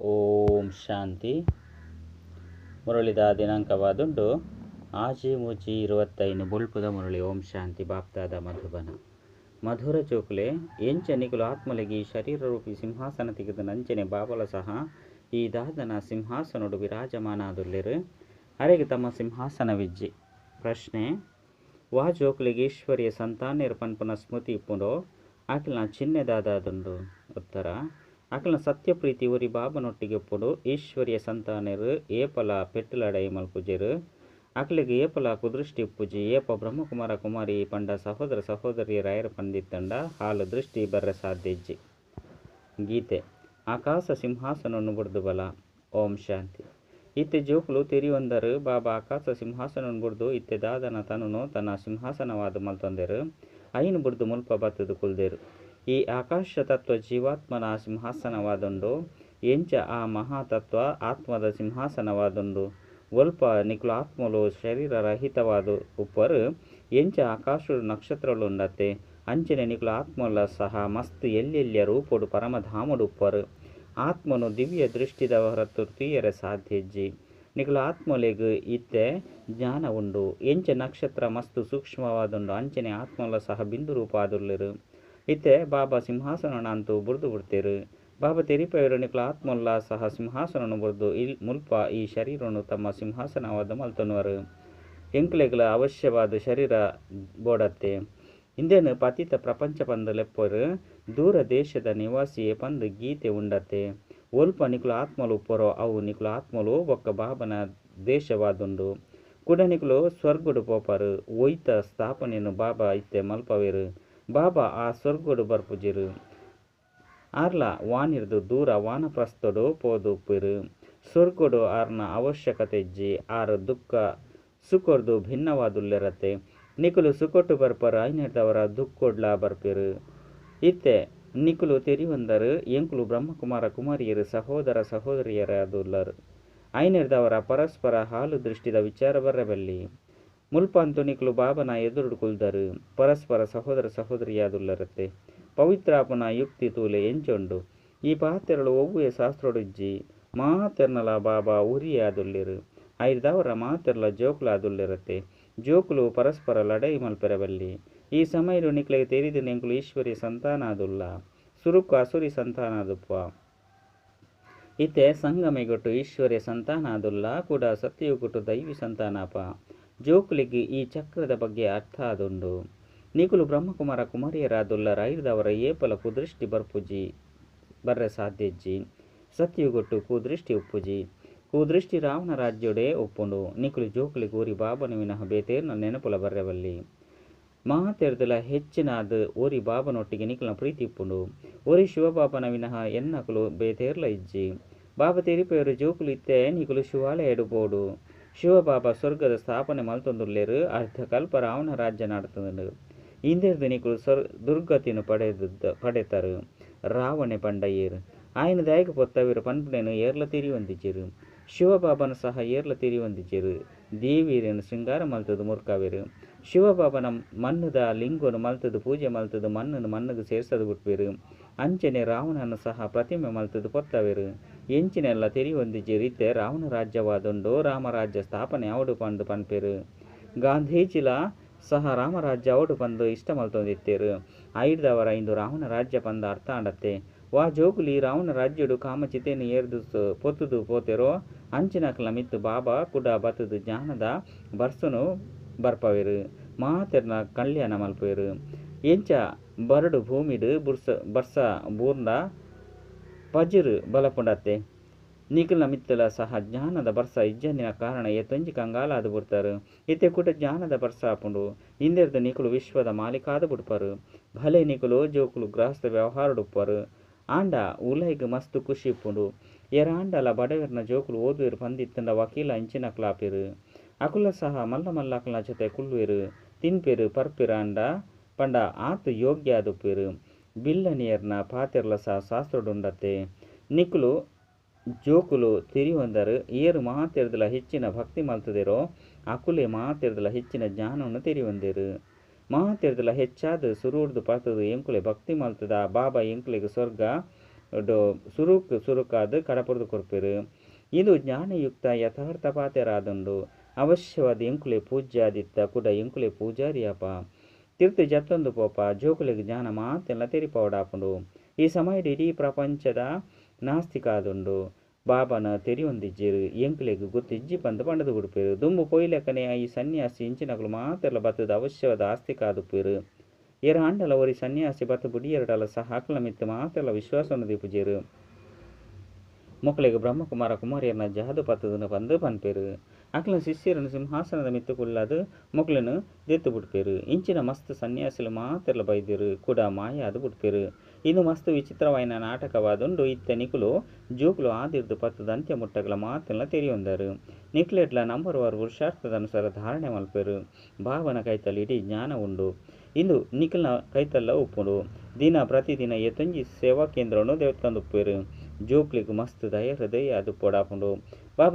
ಓಂ ಶಾಂತಿ. ಮುರಳಿದ ದಿನಾಂಕವಾದುಂಡು ಆಜಿ ಮೂಚಿ ಇರುವತ್ತೈನು ಬುಲ್ಪುದ ಮುರಳಿ ಓಂ ಶಾಂತಿ ಬಾಪ್ತಾದ ಮಧುಬನ. ಮಧುರ ಚೋಕುಲೆ ಎಂಚ ನಿಗುಲು ಆತ್ಮಲಗಿ ಶರೀರ ರೂಪಿ ಸಿಂಹಾಸನ ತೆಗೆದ ನಂಚನೆ ಬಾಬಲ ಸಹ ಈ ದಾದನ ಸಿಂಹಾಸನೊಡು ವಿರಾಜಮಾನಾದುಲ್ಲೆರು ಅರೆಗೆ ತಮ್ಮ ಸಿಂಹಾಸನವಿಜ್ಜಿ ಪ್ರಶ್ನೆ, ವಾ ಜೋಕುಲಿಗೆ ಈಶ್ವರಿಯ ಸಂತಾನ ನಿರ್ಪನ್ಪನ ಸ್ಮೃತಿ ಇಪ್ಪುಂಡೋ? ಆಕಲ್ನ ಚಿನ್ನೆದಾದಾದುಂಡು ಉತ್ತರ ಆಕಲ್ನ ಸತ್ಯಪ್ರೀತಿ ಉರಿ ಬಾಬನೊಟ್ಟಿಗೆ ಪುಡು, ಈಶ್ವರಿಯ ಸಂತಾನರು, ಏಪಲ ಪೆಟ್ಟಲಡೈ ಮಲ್ಪುಜರು ಆಕಲಿಗೆ ಏಪಲ ಕುದೃಷ್ಟಿ ಪೂಜಿ ಏಪ ಬ್ರಹ್ಮಕುಮಾರ ಕುಮಾರಿ ಪಂಡ ಸಹೋದರ ಸಹೋದರಿಯರಾಯರ ಪಂದಿತ್ತಂಡ ಹಾಲು ದೃಷ್ಟಿ ಬರ್ರ ಸಾಧ್ಯಜ್ಜಿ. ಗೀತೆ, ಆಕಾಶ ಸಿಂಹಾಸನವನ್ನು ಬುಡ್ದು ಬಲ, ಓಂ ಶಾಂತಿ. ಇತ್ತೆ ಜೋಕುಲು ತೆರಿಯೊಂದರು, ಬಾಬಾ ಆಕಾಶ ಸಿಂಹಾಸನವನ್ನು ಬುಡ್ದು, ಇತ್ತೆ ದಾದನ ತನನು ತನ್ನ ಸಿಂಹಾಸನವಾದ ಮಲ್ತೊಂದೆರು. ಐನು ಬುಡ್ದು ಮುಲ್ಪ ಬತ್ತದು ಕುಲ್ದೇರು. ಈ ಆಕಾಶ ತತ್ವ ಜೀವಾತ್ಮನ ಸಿಂಹಾಸನವಾದುಂಡು, ಎಂಚ ಆ ಮಹಾತತ್ವ ಆತ್ಮದ ಸಿಂಹಾಸನವಾದುಂಡು. ಒಲ್ಪ ಶರೀರ ರಹಿತವಾದ ಉಪ್ಪರು, ಎಂಚ ಆಕಾಶ ನಕ್ಷತ್ರಗಳು ಉಂಡತ್ತೆ ಅಂಚನೆ ನಿಖಲ ಆತ್ಮಲ ಸಹ ಮಸ್ತ್ ಎಲ್ಲೆಲ್ಲಿಯ ರೂಪುಡು ಪರಮಧಾಮಡು ಉಪ್ಪರು. ಆತ್ಮನು ದಿವ್ಯ ದೃಷ್ಟಿದ ಹೊರತು ತೀಯರ ಸಾಧ್ಯಜ್ಜಿ. ನಿಖಲ ಆತ್ಮಲೆಗ್ ಇತ್ತೆ ಜ್ಞಾನ ಉಂಡು ಎಂಚ ನಕ್ಷತ್ರ ಮಸ್ತ್ ಸೂಕ್ಷ್ಮವಾದುಂಡು, ಅಂಚನೆ ಆತ್ಮಲ ಸಹ ಬಿಂದು ರೂಪ ಆದುಲ್ಲೆರು ಇತ್ತೆ, ಬಾಬಾ ಸಿಂಹಾಸನ ಅಂತೂ ಬುರ್ದು ಬಿಡ್ತೇರು. ಬಾಬಾ ತೆರಿಪೆಯರು ನಿಕ್ಲ ಆತ್ಮಲ್ಲ ಸಹ ಸಿಂಹಾಸನನು ಬುರ್ದು, ಇಲ್ ಮುಲ್ಪ ಈ ಶರೀರನು ತಮ್ಮ ಸಿಂಹಾಸನವಾದ ಮಲ್ತನುವರು. ಎಂಕ್ಲೆಗಳ ಅವಶ್ಯವಾದ ಶರೀರ ಬೋಡತ್ತೆ. ಇಂದೇನು ಪತಿತ ಪ್ರಪಂಚ ಪಂದ ಲೆಪ್ಪರು, ದೂರ ದೇಶದ ನಿವಾಸಿಯೇ ಪಂದು ಗೀತೆ ಉಂಡತ್ತೆ. ಒಲ್ಪ ನಿಕ್ಲು ಆತ್ಮಲು ಉಪ್ಪರೋ, ಅವು ನಿಕ್ಲು ಆತ್ಮಲು ಒಕ್ಕ ಬಾಬನ ದೇಶವಾದುಂಡು. ಕುಡ ನಿಕ್ಲು ಸ್ವರ್ಗುಡು ಪೋಪರು, ಒಯ್ತ ಸ್ಥಾಪನೆಯನ್ನು ಬಾಬಾ ಇತ್ತೆ ಮಲ್ಪವೇರು. ಬಾಬಾ ಆ ಸ್ವರ್ಗುಡು ಬರ್ಪುಜಿರು ಆರ್ಲ ವಾನಿರ್ದು ದೂರ ವಾನಪ್ರಸ್ಥಡು ಪೋದು ಉಪ್ಪಿರು ಸ್ವರ್ಗುಡು ಆರ್ನ ಅವಶ್ಯಕತೆಜ್ಜಿ ಆರ್ ದುಃಖ ಸುಕೊರ್ದು ಭಿನ್ನವಾದುಲ್ಲೆರತೆ. ನಿಕುಲು ಸುಕೊಟ್ಟು ಬರ್ಪರ ಐನಿರ್ದವರ ದುಃಖೊಡ್ಲ ಬರ್ಪಿರು. ಇತ್ತೆ ನಿಕುಲು ತೆರಿವಂದರು ಎಂಕುಲು ಬ್ರಹ್ಮಕುಮಾರ ಕುಮಾರಿಯರು ಸಹೋದರ ಸಹೋದರಿಯರಾದುಲ್ಲರು. ಐನಿರ್ದವರ ಪರಸ್ಪರ ಹಾಲು ದೃಷ್ಟಿದ ವಿಚಾರ ಬರಬಲ್ಲಿ ನಿಕುಲು ಬಾಬನ ಕುಲ್ದರು ಪರಸ್ಪರ ಸಹೋದರ ಸಹೋದರಿಯಾದುಲ್ಲರತ್ತೆ. ಪವಿತ್ರಾಪನ ಯುಕ್ತಿ ತೂಲೆ ಎಂಚೊಂಡು. ಈ ಪಾತೆರಳು ಒವ್ವೆ ಶಾಸ್ತ್ರೊಡುಜ್ಜಿ. ಮಾತೆರ್ನಲ ಬಾಬಾ ಉರಿಯಾದುಲ್ಲಿರು. ಐದವರ ಮಾತೆರ್ಲ ಜೋಕುಲಾದುಲ್ಲಿರತ್ತೆ. ಜೋಕುಲು ಪರಸ್ಪರ ಲಡೈ ಮಲ್ಪೆರಬಲ್ಲಿ ಈ ಸಮಯಲು ನಿಕ್ಲೆಗೆ ತೆರಿದ ನೆಂಕುಲು ಈಶ್ವರಿ ಸಂತಾನಾದುಲ್ಲ. ಸುರುಕು ಅಸುರಿ ಸಂತಾನಾದುಪ್ಪ. ಇತ್ತೆ ಸಂಗಮೆಗೊಟ್ಟು ಈಶ್ವರ್ಯ ಸಂತಾನಾದುಲ್ಲ. ಕೂಡ ಸತ್ಯಯುಗುಟ್ಟು ದೈವಿ ಸಂತಾನಪ. ಜೋಕುಲಿಗೆ ಈ ಚಕ್ರದ ಬಗ್ಗೆ ಅರ್ಥ ಆದುಂಡು ನಿಕುಲು ಬ್ರಹ್ಮಕುಮಾರ ಕುಮಾರಿಯರಾದುಲ್ಲ ರೈರ್ದವರ ಏಪಲ ಕುದೃಷ್ಟಿ ಬರ್ಪುಜಿ ಬರ್ರೆ ಸಾಧ್ಯಜ್ಜಿ. ಸತ್ಯುಗೊಟ್ಟು ಕುದೃಷ್ಟಿ ಉಪ್ಪುಜಿ. ಕುದೃಷ್ಟಿ ರಾವಣ ರಾಜ್ಯೊಡೆ ಒಪ್ಪುಂಡು. ನಿಕುಲು ಜೋಕುಲಿ ಗೋರಿ ಬಾಬನ ವಿನಃ ಬೇತೇರ್ನ ನೆನಪುಲ ಬರ್ರೆವಲ್ಲಿ. ಮಹಾತೆರ್ದಲ ಹೆಚ್ಚಿನಾದ ಓರಿ ಬಾಬನೊಟ್ಟಿಗೆ ನಿಖಲನ ಪ್ರೀತಿ ಇಪ್ಪುಂಡು ಓರಿ ಶಿವಬಾಬನ ವಿನಃ ಎನ್ನಕುಲು ಬೇತೇರ್ಲ ಇಜ್ಜಿ. ಬಾಬ ತೀರಿಪೆಯವರು ಜೋಕುಲು ಇತ್ತೆ ನಿಕುಲು ಶಿವಾಲಯ ಎಡುಬೋಡು ಶಿವಬಾಬಾ ಸ್ವರ್ಗದ ಸ್ಥಾಪನೆ ಮಲ್ತೊಂದುಲ್ಲೇರು ಅರ್ಧ ಕಲ್ಪ ರಾವಣ ರಾಜ್ಯ ನಡ್ತಂದು ಇಂದಿರ್ದು ನಿಕುಲು ಸ್ವರ್ ದುರ್ಗತಿನು ಪಡೆದ ಪಡೆತರು ರಾವಣೆ ಪಂಡಯ್ಯರು ఆయన దాయక పొత్తవిరు పన్పునేను ఏర్ల తిరిగి వందిచ్చిరు ಶಿವಬಾಬನ ಸಹ ಏರ್ಲ ತಿರಿ ಹೊಂದಿಜ್ಜರು ದೇವಿಯರನ್ನು ಶೃಂಗಾರ ಮಲ್ತದು ಮುರ್ಕಾವೆರು ಶಿವಬಾಬನ ಮಣ್ಣದ ಲಿಂಗನು ಮಲ್ತದು ಪೂಜೆ ಮಲ್ತದು ಮಣ್ಣನ್ನು ಮಣ್ಣಗೆ ಸೇರ್ಸದು ಬಿಟ್ಬೇರು ಅಂಚನೆ ರಾವಣನ ಸಹ ಪ್ರತಿಮೆ ಮಲ್ತದು ಕೊತ್ತವೆರು. ಎಂಚಿನೆಲ್ಲ ತಿರಿ ರೀತೆ ರಾವಣ ರಾಜ್ಯವಾದುಂಡು ರಾಮರಾಜ್ಯ ಸ್ಥಾಪನೆ ಅವಡು ಪಂದು ಪನ್ಪೆರು ಗಾಂಧೀಜಿಲ ಸಹ ರಾಮರಾಜ್ಯ ಅವಡು ಪಂದು ಇಷ್ಟ ಮಲ್ತೊಂದಿತ್ತೇರು. ಐದವರ ಇಂದು ರಾವಣ ರಾಜ್ಯ ಪಂದ ಅರ್ಥ ಆಡತ್ತೆ ವಾ ಜೋಗುಲಿ ರಾವಣ ರಾಜ್ಯಡು ಕಾಮಚಿತೆಯನ್ನು ಏರ್ದು ಪೊತ್ತುದು ಪೋತೆರೋ. ಅಂಚಿನಕ್ಲ ಮಿತ್ತು ಬಾಬಾ ಕುಡ ಬತ್ತದು ಜ್ಞಾನದ ಬರ್ಸನು ಬರ್ಪವೆರು. ಮಾತೆರ್ನ ಕಲ್ಯಾಣ ಮಲ್ಪವೆರು ಎಂಚ ಬರಡು ಭೂಮಿಡ್ ಬುರ್ಸ, ಬರ್ಸ ಬೂರ್ನ ಪಜಿರು ಬಲಪುಂಡತ್ತೆ. ನಿಖಿಲ ಮಿತ್ತಲ ಸಹ ಜ್ಞಾನದ ಬರ್ಸ ಇಜ್ಜನಿನ ಕಾರಣ ಎತ್ತೊಂಜಿ ಕಂಗಾಲಾದ ಬುಡ್ತಾರೆ. ಇತ್ತೆ ಕೂಡ ಜ್ಞಾನದ ಬರ್ಸ ಆಪುಂಡು ಇಂದೆರ್ದು ನಿಖಲು ವಿಶ್ವದ ಮಾಲಿಕಾದ ಬುಡ್ಪರು. ಭಲೆ ನಿಖಲು ಜೋಕುಲು ಗೃಹಸ್ಥ ವ್ಯವಹಾರಡುಪ್ಪರು ಆಂಡ ಉಲೈಗ್ ಮಸ್ತ್ ಖುಷಿ ಇಪ್ಪುಂಡು ಎರಾಂಡಲ ಬಡವೆರ್ನ ಜೋಕುಲು ಓದುವೆರು ಪಂದಿತ್ತಂಡ ವಕೀಲ ಇಂಚಿನ ಕ್ಲಾಪಿರು. ಅಕುಲ ಸಹ ಮಲ್ಲ ಮಲ್ಲ ಅಕುಲ ಜೊತೆ ಕುಲ್ವೆರು ತಿನ್ಪೆರು ಪರ್ಪಿರ ಆಂಡ ಪಂಡ ಆತ ಯೋಗ್ಯ ಆದುಪ್ಪೆರು ಬಿಲ್ಲನಿಯರ್ನ ಪಾತೆರ್ಲ ಸಹ ಶಾಸ್ತ್ರಡುಂಡತ್ತೆ ನಿಕುಲು ಜೋಕುಲು ತಿರಿಯೊಂದರು ಏರು ಮಾತೆರ್ದಲ ಹೆಚ್ಚಿನ ಭಕ್ತಿ ಮಲ್ತದಿರೋ, ಅಕುಲೆ ಮಾತೆರ್ದಲ ಹೆಚ್ಚಿನ ಜ್ಞಾನವನ್ನು ತೆರಿಯೊಂದೇರು ಮಾತೆರ್ದಲ ಹೆಚ್ಚಾದ ಸುರೂರ್ದು ಪರ್ತದು ಎಂಕುಲೆ ಭಕ್ತಿ ಮಲ್ತದ, ಬಾಬಾ ಎಂಕುಲೆಗ್ ಸ್ವರ್ಗ ಸುರುಕ್ ಸುರುಕಾದ ಕಡಪುರದು ಕೊರ್ಪೆರು. ಇದು ಜ್ಞಾನಯುಕ್ತ ಯಥಾರ್ಥ ಪಾತ್ಯರಾದಂಡು ಅವಶ್ಯವಾದ ಎಂಕುಲೆ ಪೂಜ್ಯಾದಿತ್ತ ಕೂಡ ಎಂಕುಲೆ ಪೂಜಾರಿಯಪ ತಿರ್ತು ಜತ್ತೊಂದು ಪೋಪ ಜೋಕುಲೆಗ್ ಜ್ಞಾನ ಮಾತೆಲ್ಲ ತೆರಿಪವಡಾಪುಂಡು ಈ ಸಮಯದ ಇಡೀ ಪ್ರಪಂಚದ ನಾಸ್ತಿಕಾದುಂಡು ಬಾಬನ ತೆರಿಯೊಂದಿಜ್ಜಿರು, ಎಂಕ್ಲೆಗ್ ಗೊತ್ತಿಜ್ಜಿ ಬಂದು ಪಂಡದು ಗುಡುಪೇರು. ದುಂಬು ಪೊಯ್ಲೆಕ್ಕನೆ ಈ ಸನ್ಯಾಸಿ ಇಂಚಿನಗಳು ಮಾತೆಲ್ಲ ಬತ್ತದ ಅವಶ್ಯವಾದ ಆಸ್ತಿ ಕಾದುಪ್ಪೇರು ಎರ ಅಂಡಲ ಒರಿ ಸನ್ಯಾಸಿ ಬತ್ತ ಬುಡಿ ಎರಡಲ ಸಹ ಹಾಕಲ ಮಿತ್ತು ಮಾತೆಲ್ಲ ವಿಶ್ವಾಸವನ್ನು ದೀಪುಜೇರು. ಮಕ್ಕಳಿಗೆ ಬ್ರಹ್ಮಕುಮಾರ ಕುಮಾರಿಯರನ್ನ ಜಹದು ಪತ್ತದನ್ನು ಬಂದು ಪನ್ಪೇರು. ಅಕ್ಲ ಶಿಷ್ಯರನ್ನು ಸಿಂಹಾಸನದ ಮಿತ್ತು ಕುಳ್ಳದು ದೇತು ದೆತ್ತು ಬಿಡ್ಪೇರು ಇಂಚಿನ ಮಸ್ತ್ ಸನ್ಯಾಸಿಲು ಮಾತೆಲ್ಲ ಬೈದಿರು, ಕೂಡ ಮಾಯ ಅದು ಬಿಡ್ಪೇರು ಇದು ಮಸ್ತ್ ವಿಚಿತ್ರವಾಯಿನ ನಾಟಕವಾದುಂಡು ಇತ್ತ ನಿಕುಲು ಜೋಕುಲು ಆದಿರ್ದು ಪತ್ತದ ಅಂತ್ಯ ಮುಟ್ಟಗಳ ಮಾತೆಲ್ಲ ತೆರೆಯೊಂದರು. ನಿಕ್ಲೆಟ್ಲ ನಂಬರ್ ವಾರ್ ಪುರುಷಾರ್ಥದ ಅನುಸಾರ ಧಾರಣೆ ಮಲ್ಪೇರು. ಭಾವನ ಕೈತಲ್ಲಿ ಇಡೀ ಜ್ಞಾನ ಉಂಡು. ಇಂದು ನಿಖಿಲ್ನ ಕೈತಲ್ಲ ಉಪ್ಪುಡು. ದಿನ ಪ್ರತಿದಿನ ಎತ್ತೊಂಜಿ ಸೇವಾ ಕೇಂದ್ರವನ್ನು ದೇವತ್ತಂದುಪ್ಪೇರು. ಜೋಕ್ಲಿಗೂ ಮಸ್ತ್ ದಯ ಹೃದಯ ಅದು ಪೋಡಾಪುಂಡು.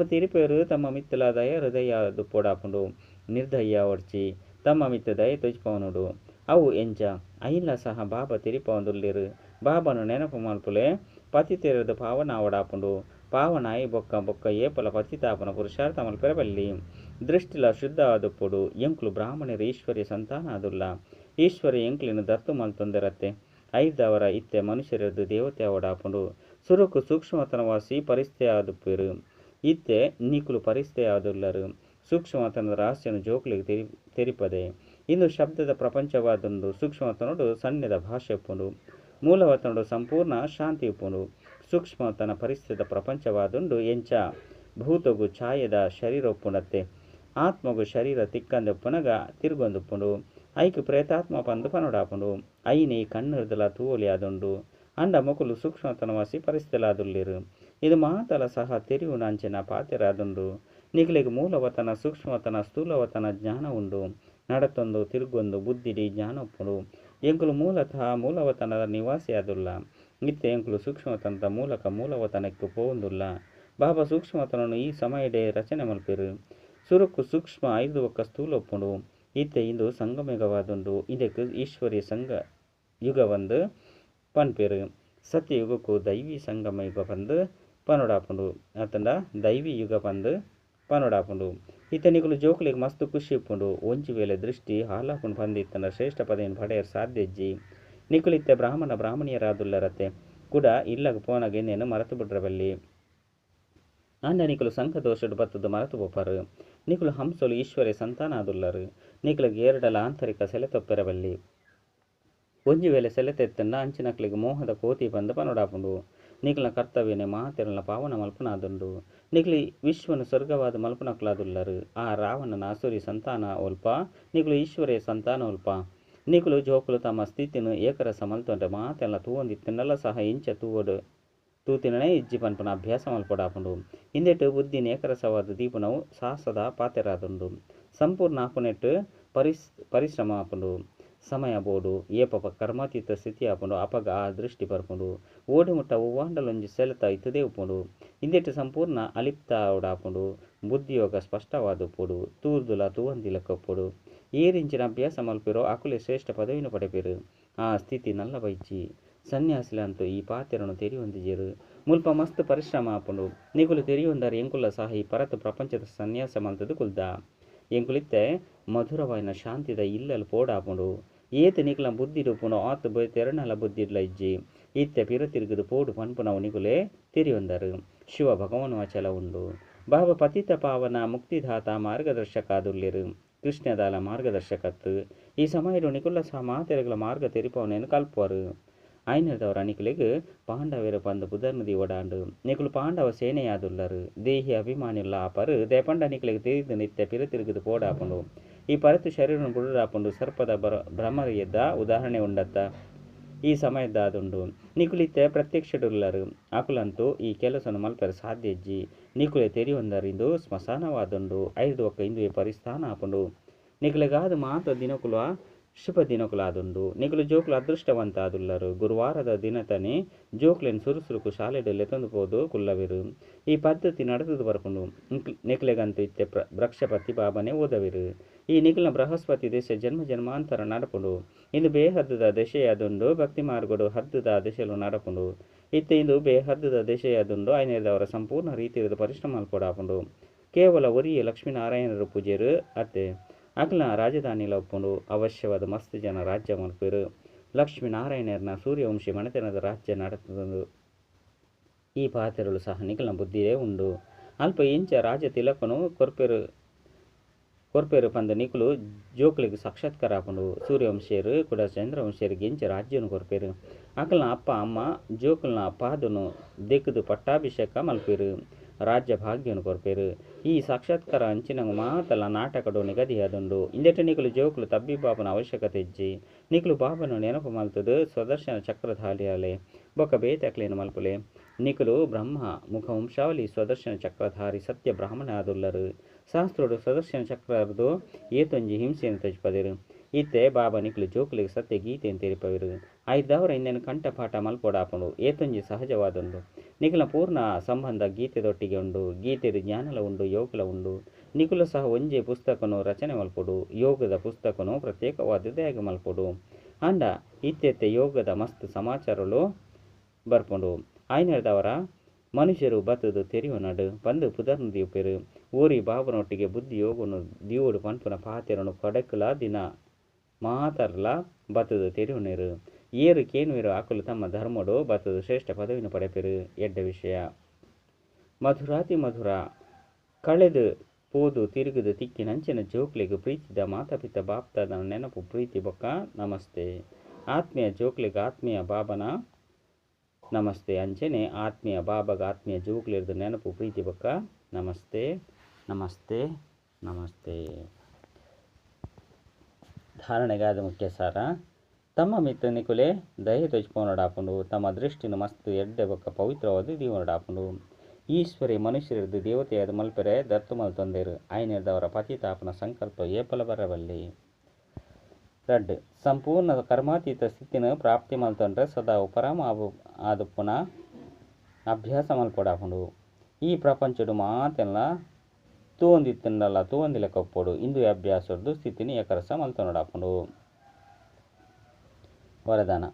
ತಿರಿಪೇರು ತಮ್ಮ ಮಿತ್ತಲ ದಯ ಹೃದಯ ಅದು ನಿರ್ದಯ್ಯ ನಿರ್ದಯ ಒಡ್ಚಿ ತಮ್ಮ ದಯ ತೊಜ್ಪವನುಡು ಅವು ಎಂಚ ಅಹಿಲ್ಲ ಸಹ ಬಾಬ ತಿರಿಪವಂದುಲ್ಲಿರು ಬಾಬನು ನೆನಪು ಮಲ್ಪುಲೆ ತೆರೆದು ಪಾವನ ಅವಡಾಪುಂಡು ಪಾವನಾಯಿ ಬೊಕ್ಕ ಬೊಕ್ಕ ಏಪಲ ಪತಿತಾಪನ ಪುರುಷಾರ್ಥ ಮಲ್ಪೆರ ಬಲ್ಲಿ ದೃಷ್ಟಿಲ ಶುದ್ಧ ಆದುಪ್ಪುಡು, ಎಂಕ್ಲು ಬ್ರಾಹ್ಮಣರ ಈಶ್ವರ್ಯ ಸಂತಾನ ಅದುಲ್ಲ ಈಶ್ವರಿ ಎಂಕ್ಲಿನ ದತ್ತು ಮಲ್ತೊಂದಿರತ್ತೆ ಐದವರ ಇತ್ತೆ ಮನುಷ್ಯರದ್ದು ದೇವತೆ ಅವಡಾಪುಂಡು ಸುರುಕು ಸೂಕ್ಷ್ಮತನವಾಸಿ ಪರಿಸ್ಥೆ ಆದುಪ್ಪೇರು. ಇತ್ತೆ ನಿಕುಲು ಪರಿಸ್ಥೆ ಆದುಲ್ಲರು ಸೂಕ್ಷ್ಮತನದ ರಹಸ್ಯನು ಜೋಕ್ಲಿಗೆ ತೆರಿ, ತೆರಿಪದೆ. ಇಂದು ಶಬ್ದದ ಪ್ರಪಂಚವಾದೊಂದು ಸೂಕ್ಷ್ಮತನುಡು ಸಣ್ಣದ ಭಾಷೆ ಉಪ್ಪುಂಡು. ಮೂಲವತನುಡು ಸಂಪೂರ್ಣ ಶಾಂತಿ ಉಪ್ಪುಂಡು. ಸೂಕ್ಷ್ಮತನ ಪರಿಸ್ಥಿತ ಪ್ರಪಂಚವಾದುಂಡು ಎಂಚ. ಭೂತಗು ಛಾಯದ ಶರೀರ ಒಪ್ಪುಂಡತ್ತೆ ಆತ್ಮಗು ಶರೀರ ತಿಕ್ಕಂದ ಪುನಗ ತಿರುಗೊಂದುಪ್ಪುಂಡು ಐಕು ಪ್ರೇತಾತ್ಮ ಪಂದು ಪನೊಡಾಪುಂಡು ಐನಿ ಕಣ್ಣಿರ್ದಲ ತೂವಲಿ ಆದುಂಡು. ಅಂಡ ಮೊಕುಲು ಸೂಕ್ಷ್ಮತನವಾಸಿ ಪರಿಸ್ಥಿಲಾದುಲ್ಲಿರು ಇದು ಮಾತಲ ಸಹ ತೆರಿವು ನಾಂಚಿನ ಪಾತೆರಾದುಂಡು ನಿಗಲಿಗೆ ಮೂಲವತನ, ಸೂಕ್ಷ್ಮವತನ, ಸ್ಥೂಲವತನ ಜ್ಞಾನ ಉಂಡು ನಡತೊಂದು, ತಿರುಗೊಂದು, ಬುದ್ಧಿಡಿ ಜ್ಞಾನ ಒಪ್ಪುಡು ಎಂಕುಲು ಮೂಲತಃ ಮೂಲವತನದ ನಿವಾಸಿಯಾದುಲ್ಲ. ನಿತ್ಯ ಎಂಕುಲು ಸೂಕ್ಷ್ಮತನದ ಮೂಲಕ ಮೂಲವತನಕ್ಕೆ ಪೋವಂದುಲ್ಲ. ಬಾಬಾ ಸೂಕ್ಷ್ಮತನನ್ನು ಈ ಸಮಯಡೆ ರಚನೆ ಮಲ್ಪಿರು. ಸುರುಕು ಸೂಕ್ಷ್ಮ ಐದು ಒಕ್ಕ ಸ್ಥೂಲ ಒಪ್ಪುಂಡು ಇತ್ತೆ ಇಂದು ಸಂಗಮಯುಗವಾದುಂಡು ಇದಕ್ಕೆ ಈಶ್ವರಿ ಸಂಘ ಯುಗ ಬಂದು ಪನ್ಪೇರು. ಸತ್ಯಯುಗಕ್ಕೂ ದೈವಿ ಸಂಗಮ ಯುಗ ಬಂದು ಪನೊಡಾಪುಂಡು. ಅತಂಡ ದೈವಿ ಯುಗ ಪಂದ್ ಪನೋಡಾಪುಂಡು. ಇತನಿಗಳು ಜೋಕುಲಿಗೆ ಮಸ್ತ್ ಖುಷಿ ಇಪ್ಪುಂಡು ಒಂಜಿ ವೇಳೆ ದೃಷ್ಟಿ ಹಾಲಾಪುಂಡು ಪಂದ್ ಇತ್ತಂಡ ಶ್ರೇಷ್ಠ ಪದವಿನ ಪಡೆಯರು ಸಾಧ್ಯಜ್ಜಿ. ನಿಕುಲಿತ್ತೆ ಬ್ರಾಹ್ಮಣ ಬ್ರಾಹ್ಮಣಿಯರಾದುಲ್ಲರತ್ತೆ. ಕೂಡ ಇಲ್ಲಗ ಪೋನಗೆ ಇನ್ನೇನು ಮರೆತು ಬಿಡ್ರಬಲ್ಲಿ. ಅಂಡ ನಿಕುಲು ಸಂಘ ದೋಷಡು ಬತ್ತದು ಮರೆತು ಒಪ್ಪರು ನಿಕುಲು ಹಂಸಲು ಈಶ್ವರೇ ಸಂತಾನ ಆದುಲ್ಲರು ನಿಕುಲಿಗೆ ಎರಡಲ ಆಂತರಿಕ ಸೆಲೆತೊಪ್ಪೆರಬಲ್ಲಿ ಒಂಜಿ ವೇಳೆ ಸೆಲೆತೆತ್ತಂಡ ಅಂಚಿನಕ್ಲಿಗೆ ಮೋಹದ ಕೋತಿ ಬಂದು ಪನೊಡಾಪುಂಡು. ನಿಕ್ಲ ಕರ್ತವ್ಯನೆ ಮಾತೆರಲ ಪಾವನ ಮಲ್ಪನಾದುಂಡು. ನಿಕ್ಲಿ ವಿಶ್ವನು ಸ್ವರ್ಗವಾದ ಮಲ್ಪನಕ್ಲಾದುಲ್ಲರು. ಆ ರಾವಣನ ಅಸುರಿ ಸಂತಾನ ಒಲ್ಪ ನಿಕ್ಲು ಈಶ್ವರ್ಯ ಸಂತಾನ ಒಲ್ಪ. ನಿಕ್ಲು ಜೋಕುಲು ತಮ್ಮ ಸ್ಥಿತಿನು ಏಕರಸ ಮಲ್ತೊಂಡ್ರೆ ಮಾತೆಲ್ಲ ತೂವೊಂದಿತ್ತನ್ನೆಲ್ಲ ಸಹ ಇಂಚ ತೂವಡು ತೂತಿನನೇ ಇಜ್ಜಿ ಪನ್ಪನ ಅಭ್ಯಾಸ ಮಲ್ಪಡಾಪುಂಡು. ಇಂದೆಟ್ಟು ಬುದ್ಧಿನ ಏಕರಸವಾದ ದೀಪನವು ಸಾಹಸದ ಪಾತೆರಾದುಂಡು ಸಂಪೂರ್ಣ ಆಪುನೆಟ್ಟು ಪರಿಸ್, ಪರಿಶ್ರಮ ಆಪುಂಡು ಸಮಯ ಬೋಡು ಏಪಪ ಕರ್ಮಾತೀತ ಸ್ಥಿತಿ ಆಪುಂಡು ಅಪಗ ಆ ದೃಷ್ಟಿ ಬರ್ಪುಂಡು ಓಡಿ ಮುಟ್ಟ ಒವ್ವಾಂಡಲೊಂಜಿ ಸೆಲೆತ ಇತ್ತದೇ ಉಪ್ಪುಂಡು ಇಂದೆಟ್ಟು ಸಂಪೂರ್ಣ ಅಲಿಪ್ತ ಆಪುಂಡು ಬುದ್ಧಿಯೋಗ ಸ್ಪಷ್ಟವಾದುಪ್ಪುಡು ತೂರ್ದುಲ ತೂವಂದಿಲ ಕಪ್ಪುಡು ಏರಿಂಚಿನ ಅಭ್ಯಾಸ ಮಲ್ಪಿರೋ ಅಕುಲೆ ಶ್ರೇಷ್ಠ ಪದವಿನ ಪಡೆಪೇರು ಆ ಸ್ಥಿತಿ ನಲ್ಲ ಬೈಚಿ ಸನ್ಯಾಸಿಲಂತೂ ಈ ಪಾತೆರನು ತೆರಿಯೊಂದಿಜೇರು ಮುಲ್ಪ ಮಸ್ತ್ ಪರಿಶ್ರಮ ಆಪುಂಡು ನಿಗುಲು ತೆರಿಯೊಂದರ ಎಂಕುಲ ಸಹ ಈ ಪರತು ಪ್ರಪಂಚದ ಸನ್ಯಾಸ ಮಲ್ತದು ಕುಲ್ದ ಎಂಕುಲಿತ್ತೆ ಮಧುರವಾಯಿನ ಶಾಂತಿದ ಇಲ್ಲಲು ಪೋಡಾಪುಂಡು ಏತ ನಿಕಲ ಬುದ್ಧಿ ರೂಪುನು ಆತ ಬೈ ತೆರನಲ ಬುದ್ಧಿಡ್ಲ ಇಜ್ಜಿ ಇತ್ತೆ ಪಿರ ತಿರುಗುದು ಪೋಡು ಪನ್ಪುನವು ನಿಗುಲೆ ತಿರಿಯೊಂದರು ಶಿವ ಭಗವನ್ ವಚಲ ಉಂಡು ಬಾಬಾ ಪತಿತ ಪಾವನ ಮುಕ್ತಿದಾತ ಮಾರ್ಗದರ್ಶಕ ದುಲ್ಲಿರು ಕೃಷ್ಣದಾಲ ಮಾರ್ಗದರ್ಶಕತ್ತು ಈ ಸಮಯಡು ನಿಕುಲ ಸಹ ಮಾತೆರಗಳ ಮಾರ್ಗ ತೆರಿಪವನೇನು ಕಲ್ಪುವರು ಐನದವರ ನಿಕುಲಿಗೆ ಪಾಂಡವರ ಪಂದು ಬುಧರ್ನದಿ ಓಡಾಂಡು ನಿಕುಲು ಪಾಂಡವ ಸೇನೆಯಾದುಲ್ಲರು ದೇಹಿ ಅಭಿಮಾನಿಲ್ಲ ಆಪರು ದೇಪಂಡ ನಿಕಲಿಗೆ ತಿರಿದು ನಿತ್ಯ ಪಿರ ತಿರುಗುದು ಪೋಡಾಪುಂಡು ಈ ಪರಿತು ಶರೀರವನ್ನು ಬುಡುದಾಪುಂಡು ಸರ್ಪದ ಬರ ಭ್ರಮರಿಯದ ಉದಾಹರಣೆ ಉಂಡತ್ತ. ಈ ಸಮಯದಾದುಂಡು ನಿಕುಲಿತ್ತೆ ಪ್ರತ್ಯಕ್ಷಡುಲ್ಲರು. ಆಕುಲಂತೂ ಈ ಕೆಲಸವನ್ನು ಮಲ್ಪರ ಸಾಧ್ಯಜ್ಜಿ. ನಿಕುಲೆ ತೆರಿಯೊಂದರಿಂದು ಸ್ಮಶಾನವಾದುಂಡು ಐದು ಒಕ್ಕ ಇಂದು ಪರಿಸ್ಥಾನ ಆಪುಂಡು. ನಿಕುಲೆಗಾದ ಮಾತ್ರ ದಿನಕುಲ ಶುಭ ದಿನಗಳಾದುಂಡು ನಿಕಲು ಜೋಕ್ಲು ಅದೃಷ್ಟವಂತ ಆದುಲ್ಲರು ಗುರುವಾರದ ದಿನತನೆ ಜೋಕ್ಲೆನ್ ಸುರುಸುರುಕು ಶಾಲೆಡೆಲ್ಲೆ ತಂದು ಪೋದು ಕುಲ್ಲವಿರು. ಈ ಪದ್ಧತಿ ನಡೆದು ಬರ್ಪುಂಡು ನಿಕ್ಲೆಗಂತೂ ಇತ್ತೆ ಪ್ರ ವೃಕ್ಷಪತಿ ಬಾಬನೆ ಓದವಿರು. ಈ ನಿಗಲ ಬೃಹಸ್ಪತಿ ದೇಶ ಜನ್ಮ ಜನ್ಮಾಂತರ ನಡಪುಂಡು ಇಂದು ಬೇಹದ್ದದ ದೆಶೆಯಾದುಂಡು ಭಕ್ತಿ ಮಾರ್ಗಡು ಹದ್ದದ ದೆಶೆಲು ನಡಪುಂಡು ಇತ್ತೆ ಇಂದು ಬೇಹದ್ದದ ದೇಶೆಯಾದುಂಡು ಐನೆದವರ ಸಂಪೂರ್ಣ ರೀತಿಯಲ್ಲಿ ಪರಿಶ್ರಮ ಮಲ್ಪೊಡಾಪುಂಡು ಕೇವಲ ಒರಿಯೆ ಲಕ್ಷ್ಮೀನಾರಾಯಣರು ಪೂಜೆರು ಅತ್ತೆ. ಅಕ್ಲ ರಾಜಧಾನಿಲ ಒಪ್ಪುಂಡು ಅವಶ್ಯವಾದ ಮಸ್ತ್ ಜನ ರಾಜ್ಯ ಮಲ್ಪೆರು ಲಕ್ಷ್ಮೀನಾರಾಯಣರ್ನ ಸೂರ್ಯವಂಶಿ ಮನೆತನದ ರಾಜ್ಯ ನಡೆತದಂದು ಈ ಪಾತ್ರರು ಸಹ ನಿಖಲ್ನ ಬುದ್ಧಿಯೇ ಉಂಡು. ಅಲ್ಪ ಇಂಚ ರಾಜ ತಿಲಕನು ಕೊರ್ಪೆರು, ಕೊರ್ಪೇರು ಪಂದ ನಿಖಲು ಜೋಕ್ಲಿಗೆ ಸಾಕ್ಷಾತ್ಕಾರ ಆಪುಂಡು ಸೂರ್ಯವಂಶಿಯರು ಕೂಡ ಚಂದ್ರವಂಶಿಯರಿಗೆ ಇಂಚ ರಾಜ್ಯನು ಕೊರ್ಪೇರು. ಅಕಲ್ನ ಅಪ್ಪ, ಅಮ್ಮ, ಜೋಕುಲ್ನ ಪಾದನು ದಿಕ್ಕದು ಪಟ್ಟಾಭಿಷೇಕ ಮಲ್ಪೆರು ರಾಜ್ಯ ಭಾಗ್ಯನು ಕೊರ್ಪೆರು ಈ ಸಾಕ್ಷಾತ್ಕಾರ ಅಂಚಿನಂಗ ಮಾತಲ ನಾಟಕಡು ನಿಗದಿಯಾದುಂಡು ಇಂದೆಟ ನಿಖಲು ಜೋಕುಲು ತಬ್ಬಿ ಬಾಬನ ಅವಶ್ಯಕತೆ ಇಜ್ಜಿ ನಿಖಲು ಬಾಬನು ನೆನಪು ಮಲ್ತದು ಸ್ವದರ್ಶನ ಚಕ್ರಧಾರಿಯಾಲೆ ಬೊಕ್ಕ ಬೇತಕ್ಲೇನು ಮಲ್ಪುಲೆ ನಿಖಲು ಬ್ರಹ್ಮ ಮುಖ ವಂಶಾವಳಿ ಸ್ವದರ್ಶನ ಚಕ್ರಧಾರಿ ಸತ್ಯ ಬ್ರಾಹ್ಮಣ ಆದುಲ್ಲರು ಶಾಸ್ತ್ರೋಡು ಸ್ವದರ್ಶನ ಚಕ್ರದ್ದು ಏತೊಂಜಿ ಹಿಂಸೆಯನ್ನು ತಜ್ಪದಿರು ಇತ್ತೆ ಬಾಬಾ ನಿಕ್ಲು ಜೋಕುಲಿಗೆ ಸತ್ಯ ಗೀತೆಯನ್ನು ತೆರಿಪವಿರು ಐದವರ ಇನ್ನೇನು ಕಂಠಪಾಠ ಮಲ್ಪೊಡಾಪುಂಡು ಏತೊಂಜಿ ಸಹಜವಾದುಂಡು ನಿಖಲ ಪೂರ್ಣ ಸಂಬಂಧ ಗೀತೆದೊಟ್ಟಿಗೆ ಉಂಡು, ಗೀತೆದು ಜ್ಞಾನಲ ಉಂಡು, ಯೋಗಲ ಉಂಡು. ನಿಖಲು ಸಹ ಒಂಜೆ ಪುಸ್ತಕನು ರಚನೆ ಮಲ್ಪೊಡು, ಯೋಗದ ಪುಸ್ತಕನು ಪ್ರತ್ಯೇಕವಾದದ್ದಾಗಿ ಮಲ್ಪೊಡು. ಅಂಡ ಇತ್ತೆತ್ತೆ ಯೋಗದ ಮಸ್ತ್ ಸಮಾಚಾರಲು ಬರ್ಪುಂಡು. ಆಯ್ನದವರ ಮನುಷ್ಯರು ಬತ್ತದು ತೆರಿಯುವ ನಡು, ಬಂದು ಪುದರ್ನು ದೀಪೆರು ಊರಿ ಬಾಬನೊಟ್ಟಿಗೆ ಬುದ್ಧಿ ಯೋಗನು ದೀವುಡು ಪನ್ಪುನ ಪಾತೆರನು ಕಡಕಲ ದಿನ ಮಾತರ್ಲ ಬತ್ತದು ತೆರಿಯುನೆರು ಏರು ಕೇನುವೆರು ಆಕಲು ತಮ್ಮ ಧರ್ಮಡು ಬತ್ತದು ಶ್ರೇಷ್ಠ ಪದವಿನ ಪಡೆಪೆರು, ಎಡ್ಡ ವಿಷಯ. ಮಧುರಾತಿ ಮಧುರ, ಕಳೆದು ಪೋದು ತಿರುಗುದು ತಿಕ್ಕಿನಂಚಿನ ಜೋಕ್ಲಿಗೆ ಪ್ರೀತಿದ ಮಾತಾಪಿತ ಬಾಪ್ತಾದ ನೆನಪು ಪ್ರೀತಿ ಬೊಕ್ಕ, ನಮಸ್ತೆ. ಆತ್ಮೀಯ ಜೋಕ್ಲಿಗೆ ಆತ್ಮೀಯ ಬಾಬನ, ನಮಸ್ತೆ. ಅಂಚನೆ ಆತ್ಮೀಯ ಬಾಬಗ ಆತ್ಮೀಯ ಜೋಕ್ಲಿರ್ದು ನೆನಪು ಪ್ರೀತಿ ಬೊಕ್ಕ, ನಮಸ್ತೆ. ನಮಸ್ತೆ. ನಮಸ್ತೆ. ಧಾರಣೆಗಾದ ಮುಖ್ಯ ಸಾರ. ತಮ್ಮ ಮಿತ್ರ ನಿಕುಲೆ ದಯೆ ತೊಜ್ಪೋನಡಾಪುಂಡು ತಮ್ಮ ದೃಷ್ಟಿನ ಮಸ್ತ್ ಎಡ್ಡೆ ಬೊಕ್ಕ ಪವಿತ್ರವಾದ ದೀವನಡಾಪುಂಡು ಈಶ್ವರಿ ಮನುಷ್ಯರದ್ದು ದೇವತೆಯಾದ ಮಲ್ಪೆರೆ ದತ್ತು ತೊಂದೇರು ಆಯ್ನೆರ್ದವರ ಪತಿತಾಪನ ಸಂಕಲ್ಪ ಏಪಲ ಬರಬಲ್ಲಿ ರಡ್ ಸಂಪೂರ್ಣ ಕರ್ಮಾತೀತ ಸ್ಥಿತಿನ ಪ್ರಾಪ್ತಿ ಮಲ್ತೊಂಡ್ರೆ ಸದಾ ಉಪರಾಮ ಆದುಪ್ಪುನ ಅಭ್ಯಾಸ ಮಲ್ಪೊಡಾಪುಂಡು ಈ ಪ್ರಪಂಚಡು ಮಾತೆಲ್ಲ ತೂಂದಿತ್ತಂಡಲ್ಲ ತೂಂದಿಲ ಕಪ್ಪೋಡು, ಇಂದು ಅಭ್ಯಾಸದ್ದು ಸ್ಥಿತಿನ ಏಕರಸ ಮಲ್ತೊನಡಾಪುಂಡು ವರದಾನ.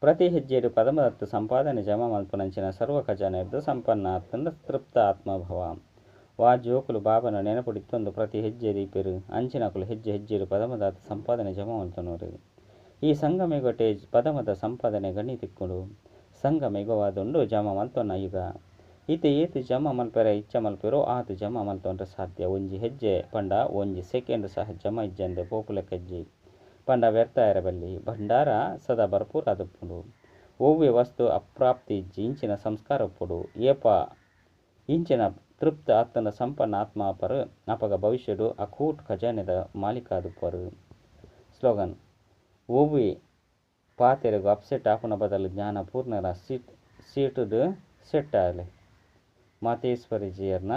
ಪ್ರತಿ ಹೆಜ್ಜೆಯಲ್ಲೂ ಪದಮದತ್ತು ಸಂಪಾದನೆ, ಜಮ ಮಲ್ಪನಂಚಿನ ಸರ್ವ ಖಜಾನೆರ್ದು ಸಂಪನ್ನ, ಅತ್ಯಂತ ತೃಪ್ತ ಆತ್ಮಭವ. ವಾ ಜೋಕುಲು ಬಾಬನ ನೆನಪುಡಿತ್ತೊಂದು ಪ್ರತಿ ಹೆಜ್ಜೆ ದೀಪೆರು ಅಂಚಿನಕುಲು ಹೆಜ್ಜೆ ಹೆಜ್ಜೆರು ಪದಮದಾತ ಸಂಪಾದನೆ, ಜಮ ಈ ಸಂಗಮೆಗೊಟೆ ಪದಮದ ಸಂಪಾದನೆ ಗಣಿ ತಿಕ್ಕುಡು ಸಂಗಮೆಗವಾದುಂಡು ಜಮ ಮಲ್ಪನ ಯುಗ ಈತ ಏತು ಜಮ ಮಲ್ಪರ ಇಚ್ಛ ಮಲ್ಪಿರೋ, ಆತು ಜಮ ಮಲ್ತೊಂಡ್ರೆ ಸಾಧ್ಯ. ಒಂಜಿ ಹೆಜ್ಜೆ ಪಂಡ, ಒಂಜಿ ಸೆಕೆಂಡ್ ಸಹ ಜಮ ಇಜ್ಜಂದೆ ಪೋಪುಲ ಹೆಜ್ಜೆ ಪಂಡ ವ್ಯರ್ಥ ಇರಬಲ್ಲಿ ಭಂಡಾರ ಸದಾ ಭರ್ಪೂರ ಅದಪ್ಪುಡು ಓವ್ಯ ವಸ್ತು ಅಪ್ರಾಪ್ತಿ ಇಂಚಿನ ಸಂಸ್ಕಾರ ಒಪ್ಪುಡು ಏಪ ಇಂಚಿನ ತೃಪ್ತ ಆತನ ಸಂಪನ್ನ ಆತ್ಮ ಪರ ಅಪಗ ಭವಿಷ್ಯಡು ಅಕೂಟ್ ಖಜಾನೆದ ಮಾಲೀಕಾದುಪ್ಪರು ಸ್ಲೋಗನ್ ಓವಿ ಪಾತೆರೆಗು ಅಪ್ಸೆಟ್ ಆಪುನ ಬದಲು ಜ್ಞಾನ ಪೂರ್ಣರ ಸೀಟ್ ಸೀಟುದು ಸೆಟ್ ಆಗಲಿ ಮಾತೇಶ್ವರಿಜಿಯರ್ನ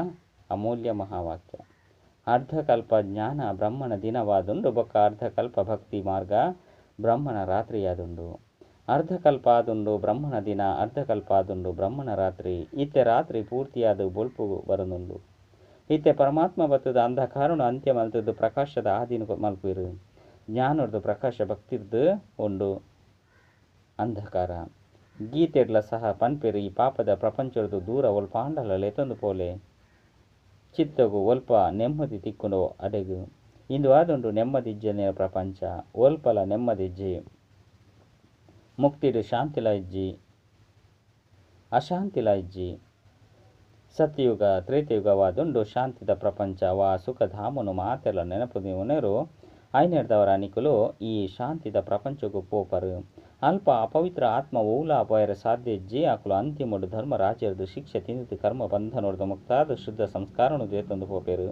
ಅಮೂಲ್ಯ ಮಹಾವಾಕ್ಯ. ಅರ್ಧಕಲ್ಪ ಜ್ಞಾನ ಬ್ರಹ್ಮನ ದಿನವಾದುಂಡು ಬೊಕ್ಕ ಅರ್ಧಕಲ್ಪ ಭಕ್ತಿ ಮಾರ್ಗ ಬ್ರಹ್ಮನ ರಾತ್ರಿಯಾದುಂಡು ಅರ್ಧಕಲ್ಪ ಆದುಂಡು ಬ್ರಹ್ಮನ ದಿನ ಅರ್ಧಕಲ್ಪ ಆದುಂಡು ಬ್ರಹ್ಮನ ರಾತ್ರಿ. ಇತ್ತೆ ರಾತ್ರಿ ಪೂರ್ತಿಯಾದ ಬೊಲ್ಪು ಬರನುಂಡು ಇತ್ತೆ ಪರಮಾತ್ಮ ಬತ್ತದ ಅಂಧಕಾರನು ಅಂತ್ಯ ಮಲ್ತದ್ದು ಪ್ರಕಾಶದ ಆದಿನ ಮಲ್ಪಿರು ಜ್ಞಾನರ್ದು ಪ್ರಕಾಶ ಭಕ್ತಿರ್ದು ಉಂಡು. ಅಂಧಕಾರ. ಗೀತೆಡ್ಲ ಸಹ ಪನ್ಪೆರು ಈ ಪಾಪದ ಪ್ರಪಂಚರ್ದು ದೂರ ಒಲ್ಪಾಂಡಲ ಲೆತೊಂದು ಪೋಲೆ. ಚಿತ್ತಗು ಒಲ್ಪ ನೆಮ್ಮದಿ ತಿಕ್ಕುನು ಅಡೆಗು. ಇಂದು ಆದುಂಡು ನೆಮ್ಮದಿಜ್ಜನೆ ಪ್ರಪಂಚ. ಒಲ್ಪಲ ನೆಮ್ಮದಿಜ್ಜಿ ಮುಕ್ತಿಡು ಶಾಂತಿಲ ಇಜ್ಜಿ. ಅಶಾಂತಿಲ ಇಜ್ಜಿ. ಸತ್ಯಯುಗ ತ್ರೇತಯುಗವಾದುಂಡು ಶಾಂತಿದ ಪ್ರಪಂಚ. ವಾ ಸುಖಧಾಮನು ಮಾತೆಲ್ಲ ನೆನಪು ಐನೆಡ್ದವರ ನಿಕುಲು ಈ ಶಾಂತಿದ ಪ್ರಪಂಚಕ್ಕೂ ಪೋಪರು. ಅಲ್ಪ ಅಪವಿತ್ರ ಆತ್ಮ ಓಲ ಅಪಾಯರ ಸಾಧ್ಯ ಜೇ ಆಕುಲ ಅಂತಿಮಡು ಧರ್ಮ ರಾಜ್ಯರದು ಶಿಕ್ಷೆ ತಿಂದಿತು ಕರ್ಮ ಬಂಧನೋರ್ದು ಮುಕ್ತಾದ ಶುದ್ಧ ಸಂಸ್ಕಾರನು ದೇತೊಂದು ಪೋಪೇರು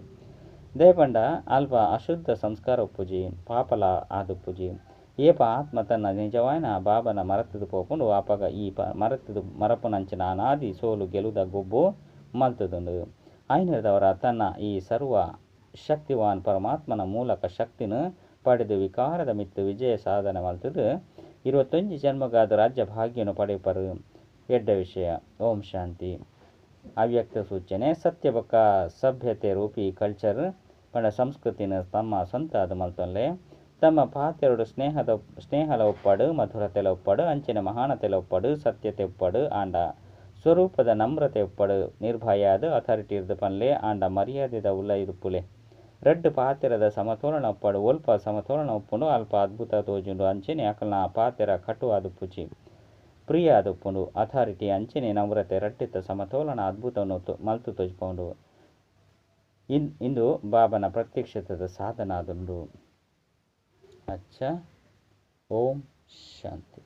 ದೇಪಂಡ ಅಲ್ಪ ಅಶುದ್ಧ ಸಂಸ್ಕಾರ ಉಪ್ಪುಜಿ, ಪಾಪಲ ಆದುಪ್ಪುಜಿ ಏಪ ಆತ್ಮ ತನ್ನ ನಿಜವಾಯಿನ ಬಾಬನ ಮರತದು ಪೋಪುಂಡು ಆಪಗ ಈ ಪ ಮರತದು ಮರಪುನಂಚಿನ ಅನಾದಿ ಸೋಲು ಗೆಲುದ ಗೊಬ್ಬು ಮಲ್ತದುಂಡು ಐನದವರ ತನ್ನ ಈ ಸರ್ವ ಶಕ್ತಿವಾನ್ ಪರಮಾತ್ಮನ ಮೂಲಕ ಶಕ್ತಿನ ಪಡೆದು ವಿಕಾರದ ಮಿತ್ತು ವಿಜಯ ಸಾಧನೆ ಮಲ್ತದು. ಇರುವತ್ತೊಂಜಿ ಜನ್ಮಗಾದ ರಾಜ್ಯ ಭಾಗ್ಯವನ್ನು ಪಡೆಪರು ಎಡ್ಡ ವಿಷಯ. ಓಂ ಶಾಂತಿ. ಅವ್ಯಕ್ತ ಸೂಚನೆ ಸತ್ಯ ಬೊಕ್ಕ ಸಭ್ಯತೆ ರೂಪಿ ಕಲ್ಚರ್ ಪಂಡ ಸಂಸ್ಕೃತಿನ ತಮ್ಮ ಸ್ವಂತ ಅದು ಮಲ್ತಲ್ಲೆ. ತಮ್ಮ ಪಾತೆರಡು ಸ್ನೇಹದ ಸ್ನೇಹಲ ಒಪ್ಪಡು, ಮಧುರತೆಲ ಒಪ್ಪಡು, ಅಂಚಿನ ಮಹಾನತೆಲ ಒಪ್ಪಡು, ಸತ್ಯತೆ ಒಪ್ಪಡು, ಆಂಡ ಸ್ವರೂಪದ ನಮ್ರತೆ ಒಪ್ಪಡು ಅದು ಅಥಾರಿಟಿ ಇರ್ದು ಪನ್ಲೆ ಆಂಡ ಮರ್ಯಾದೆದ ಉಲ್ಲ ಇರುಪುಲೆ ಪಾತೆರದ ಸಮತೋಲನ ಒಪ್ಪಡು ಒಲ್ಪ ಸಮತೋಲನ ಒಪ್ಪುಂಡು ಅಲ್ಪ ಅದ್ಭುತ ತೋಜುಂಡು. ಅಂಚನೆ ಅಕಲ್ನ ಪಾತೆರ ಕಟು ಆದುಪ್ಪುಜಿ ಪ್ರಿಯ ಅದುಪ್ಪುಂಡು ಅಥಾರಿಟಿ ಅಂಚನೆ ನಮ್ರತೆ ರಟ್ಟಿತ್ತ ಸಮತೋಲನ ಅದ್ಭುತವನ್ನು ಮಲ್ತು ತೋಜ್ಪೌಂಡು. ಇನ್, ಇಂದು ಬಾಬನ ಪ್ರತ್ಯಕ್ಷತದ ಸಾಧನ ಅದುಂಡು ಅಚ್ಚ. ಓಂ ಶಾಂತಿ.